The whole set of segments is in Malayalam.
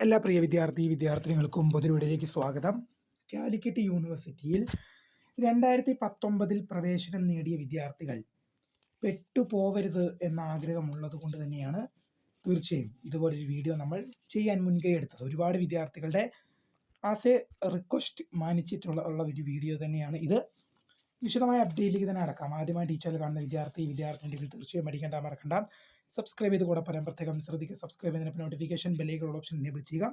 എല്ലാ പ്രിയ വിദ്യാർത്ഥി വിദ്യാർത്ഥിനികൾക്കും പൊതുവിടിലേക്ക് സ്വാഗതം. കാലിക്കറ്റ് യൂണിവേഴ്സിറ്റിയിൽ രണ്ടായിരത്തി പത്തൊമ്പതിൽ പ്രവേശനം നേടിയ വിദ്യാർത്ഥികൾ പെട്ടുപോവരുത് എന്ന ആഗ്രഹമുള്ളത് കൊണ്ട് തന്നെയാണ് തീർച്ചയായും ഇതുപോലൊരു വീഡിയോ നമ്മൾ ചെയ്യാൻ മുൻകൈ എടുത്തത്. ഒരുപാട് വിദ്യാർത്ഥികളുടെ ആസ് എ റിക്വസ്റ്റ് മാനിച്ചിട്ടുള്ള ഉള്ള ഒരു വീഡിയോ തന്നെയാണ് ഇത്. വിശദമായ അപ്ഡേറ്റിലേക്ക് തന്നെ അടക്കാം ആദ്യമായി ടീച്ചർ കാണുന്ന വിദ്യാർത്ഥി വിദ്യാർത്ഥിനികൾ തീർച്ചയായും പഠിക്കേണ്ട മറക്കണ്ട. സബ്സ്ക്രൈബ് ചെയ്ത് കൂടെ പറയാൻ പ്രത്യേകം ശ്രദ്ധിക്കുക. സബ്സ്ക്രൈബ് ചെയ്തതിന് നോട്ടിഫിക്കേഷൻ ബെല്ലേക്കുള്ള ഓപ്ഷൻ എനേബിൾ ചെയ്യുക.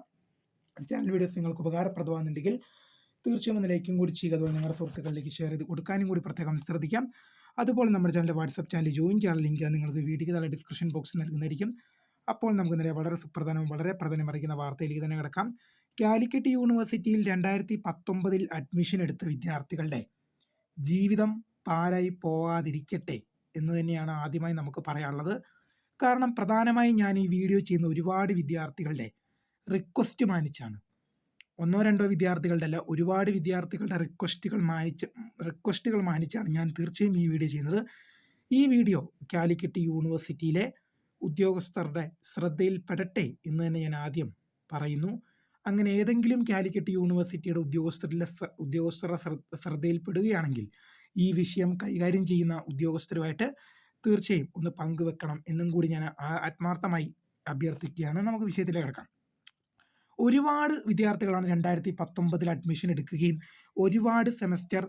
ചാനൽ വീഡിയോസ് നിങ്ങൾക്ക് ഉപകാരപ്രദമാകുന്നുണ്ടെങ്കിൽ തീർച്ചയായും ഒന്ന് ലൈക്കും കൂടി ചെയ്യുക. അതുപോലെ നിങ്ങളുടെ സുഹൃത്തുക്കളിലേക്ക് ഷെയർ ചെയ്ത് കൊടുക്കാനും കൂടി പ്രത്യേകം ശ്രദ്ധിക്കാം. അതുപോലെ നമ്മുടെ ചാനൽ വാട്സപ്പ് ചാനൽ ജോയിൻ ചെയ്യാൻ ലിങ്ക് നിങ്ങൾക്ക് വീഡിയോ താഴെ ഡിസ്ക്രിപ്ഷൻ ബോക്സ് നൽകുന്നതായിരിക്കും. അപ്പോൾ നമുക്ക് നേരെ വളരെ സുപ്രധാനവും വളരെ പ്രധാനം അറിയിക്കുന്ന വാർത്തയിലേക്ക് തന്നെ കിടക്കാം. കാലിക്കറ്റ് യൂണിവേഴ്സിറ്റിയിൽ രണ്ടായിരത്തി പത്തൊമ്പതിൽ അഡ്മിഷൻ എടുത്ത വിദ്യാർത്ഥികളുടെ ജീവിതം പാരായി പോകാതിരിക്കട്ടെ എന്ന് തന്നെയാണ് ആദ്യമായി നമുക്ക് പറയാനുള്ളത്. കാരണം പ്രധാനമായും ഞാൻ ഈ വീഡിയോ ചെയ്യുന്ന ഒരുപാട് വിദ്യാർത്ഥികളുടെ റിക്വസ്റ്റ് മാനിച്ചാണ്. ഒന്നോ രണ്ടോ വിദ്യാർത്ഥികളുടെ അല്ല ഒരുപാട് വിദ്യാർത്ഥികളുടെ റിക്വസ്റ്റുകൾ മാനിച്ച് റിക്വസ്റ്റുകൾ മാനിച്ചാണ് ഞാൻ തീർച്ചയായും ഈ വീഡിയോ ചെയ്യുന്നത്. ഈ വീഡിയോ കാലിക്കറ്റ് യൂണിവേഴ്സിറ്റിയിലെ ഉദ്യോഗസ്ഥരുടെ ശ്രദ്ധയിൽപ്പെടട്ടെ എന്ന് തന്നെ ഞാൻ ആദ്യം പറയുന്നു. അങ്ങനെ ഏതെങ്കിലും കാലിക്കറ്റ് യൂണിവേഴ്സിറ്റിയുടെ ഉദ്യോഗസ്ഥരിലെ ഉദ്യോഗസ്ഥരുടെ ശ്രദ്ധയിൽപ്പെടുകയാണെങ്കിൽ ഈ വിഷയം കൈകാര്യം ചെയ്യുന്ന ഉദ്യോഗസ്ഥരുമായിട്ട് തീർച്ചയായും ഒന്ന് പങ്കുവെക്കണം എന്നും കൂടി ഞാൻ ആത്മാർത്ഥമായി അഭ്യർത്ഥിക്കുകയാണ്. നമുക്ക് വിഷയത്തിലേക്ക് കിടക്കാം. ഒരുപാട് വിദ്യാർത്ഥികളാണ് രണ്ടായിരത്തി പത്തൊമ്പതിൽ അഡ്മിഷൻ എടുക്കുകയും ഒരുപാട് സെമസ്റ്റർ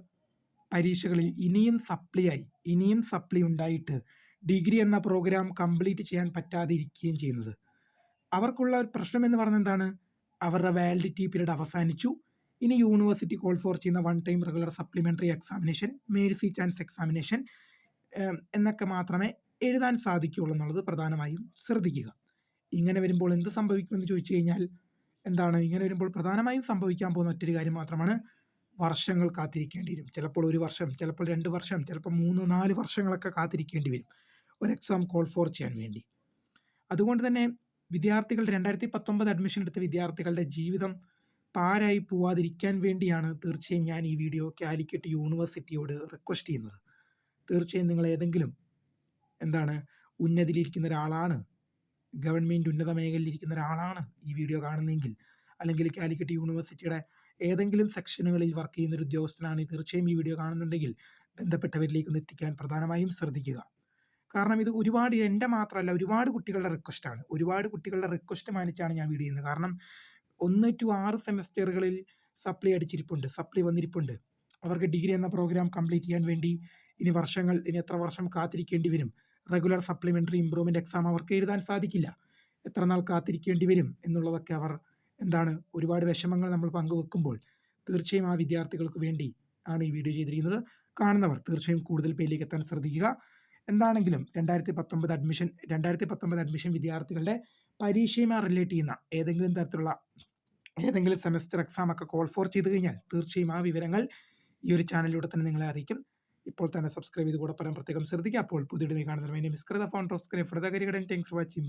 പരീക്ഷകളിൽ ഇനിയും സപ്ലി ആയി ഇനിയും സപ്ലി ഉണ്ടായിട്ട് ഡിഗ്രി എന്ന പ്രോഗ്രാം കംപ്ലീറ്റ് ചെയ്യാൻ പറ്റാതിരിക്കുകയും ചെയ്യുന്നത്. അവർക്കുള്ള ഒരു പ്രശ്നം എന്ന് പറഞ്ഞാൽ എന്താണ്? അവരുടെ വാലിഡിറ്റി പീരീഡ് അവസാനിച്ചു. ഇനി യൂണിവേഴ്സിറ്റി കോൾ ഫോർ ചെയ്യുന്ന one time regular supplementary examination mercy chance examination എന്നൊക്കെ മാത്രമേ എഴുതാൻ സാധിക്കുകയുള്ളൂ എന്നുള്ളത് പ്രധാനമായും ശ്രദ്ധിക്കുക. ഇങ്ങനെ വരുമ്പോൾ എന്ത് സംഭവിക്കുമെന്ന് ചോദിച്ചു കഴിഞ്ഞാൽ എന്താണ്? ഇങ്ങനെ വരുമ്പോൾ പ്രധാനമായും സംഭവിക്കാൻ പോകുന്ന ഒറ്റൊരു കാര്യം മാത്രമാണ് വർഷങ്ങൾ കാത്തിരിക്കേണ്ടി വരും. ചിലപ്പോൾ ഒരു വർഷം ചിലപ്പോൾ രണ്ട് വർഷം ചിലപ്പോൾ മൂന്ന് നാല് വർഷങ്ങളൊക്കെ കാത്തിരിക്കേണ്ടി വരും. ഒരു എക്സാം കോൾ ഫോർ ചെയ്യാൻ വേണ്ടി. അതുകൊണ്ട് തന്നെ വിദ്യാർത്ഥികൾ രണ്ടായിരത്തി പത്തൊമ്പത് അഡ്മിഷൻ എടുത്ത വിദ്യാർത്ഥികളുടെ ജീവിതം പാരായി പോവാതിരിക്കാൻ വേണ്ടിയാണ് തീർച്ചയായും ഞാൻ ഈ വീഡിയോ കാലിക്കറ്റ് യൂണിവേഴ്സിറ്റിയോട് റിക്വസ്റ്റ് ചെയ്യുന്നത്. തീർച്ചയായും നിങ്ങൾ ഏതെങ്കിലും എന്താണ് ഉന്നതിയിലിരിക്കുന്ന ഒരാളാണ് ഗവൺമെന്റ് ഉന്നത മേഖലയിലിരിക്കുന്ന ഒരാളാണ് ഈ വീഡിയോ കാണുന്നതെങ്കിൽ അല്ലെങ്കിൽ കാലിക്കറ്റ് യൂണിവേഴ്സിറ്റിയുടെ ഏതെങ്കിലും സെക്ഷനുകളിൽ വർക്ക് ചെയ്യുന്ന ഒരു ഉദ്യോഗസ്ഥനാണ് തീർച്ചയായും ഈ വീഡിയോ കാണുന്നുണ്ടെങ്കിൽ ബന്ധപ്പെട്ടവരിലേക്ക് ഒന്ന് എത്തിക്കാൻ പ്രധാനമായും ശ്രദ്ധിക്കുക. കാരണം ഇത് ഒരുപാട് എന്റെ മാത്രമല്ല ഒരുപാട് കുട്ടികളുടെ റിക്വസ്റ്റ് റിക്വസ്റ്റാണ് ഒരുപാട് കുട്ടികളുടെ റിക്വസ്റ്റ് മാനിച്ചാണ് ഞാൻ വീഡിയോ ചെയ്യുന്നത്. കാരണം ഒന്ന് ടു ആറ് സെമസ്റ്ററുകളിൽ സപ്ലൈ അടിച്ചിരിപ്പുണ്ട്. സപ്ലൈ വന്നിരിപ്പുണ്ട്. അവർക്ക് ഡിഗ്രി എന്ന പ്രോഗ്രാം കംപ്ലീറ്റ് ചെയ്യാൻ വേണ്ടി ഇനി വർഷങ്ങൾ ഇനി എത്ര വർഷം കാത്തിരിക്കേണ്ടി വരും? റെഗുലർ സപ്ലിമെന്ററി ഇമ്പ്രൂവ്മെന്റ് എക്സാം അവർക്ക് എഴുതാൻ സാധിക്കില്ല. എത്ര നാൾ കാത്തിരിക്കേണ്ടി വരും എന്നുള്ളതൊക്കെ അവർ എന്താണ് ഒരുപാട് വിഷമങ്ങൾ നമ്മൾ പങ്കുവെക്കുമ്പോൾ തീർച്ചയായും ആ വിദ്യാർത്ഥികൾക്ക് വേണ്ടി ആണ് ഈ വീഡിയോ ചെയ്തിരിക്കുന്നത്. കാണുന്നവർ തീർച്ചയായും കൂടുതൽ പേരിലേക്ക് എത്താൻ ശ്രദ്ധിക്കുക. എന്താണെങ്കിലും രണ്ടായിരത്തി പത്തൊമ്പത് അഡ്മിഷൻ രണ്ടായിരത്തി പത്തൊമ്പത് അഡ്മിഷൻ വിദ്യാർത്ഥികളുടെ പരീക്ഷയുമായി റിലേറ്റ് ചെയ്യുന്ന ഏതെങ്കിലും തരത്തിലുള്ള ഏതെങ്കിലും സെമസ്റ്റർ എക്സാം ഒക്കെ കോൾ ഫോർ ചെയ്ത് കഴിഞ്ഞാൽ തീർച്ചയായും ആ വിവരങ്ങൾ ഈ ഒരു ചാനലിലൂടെ തന്നെ നിങ്ങളെ അറിയിക്കും. ഇപ്പോൾ തന്നെ സബ്സ്ക്രൈബ് ചെയ്ത് കൂടെ പറയാൻ പ്രത്യേകം ശ്രദ്ധിക്കുക. അപ്പോൾ പുതിയ കാണുന്നത് മിസ്കൃത phone subscribe for the കരികടൻ. Thanks for watching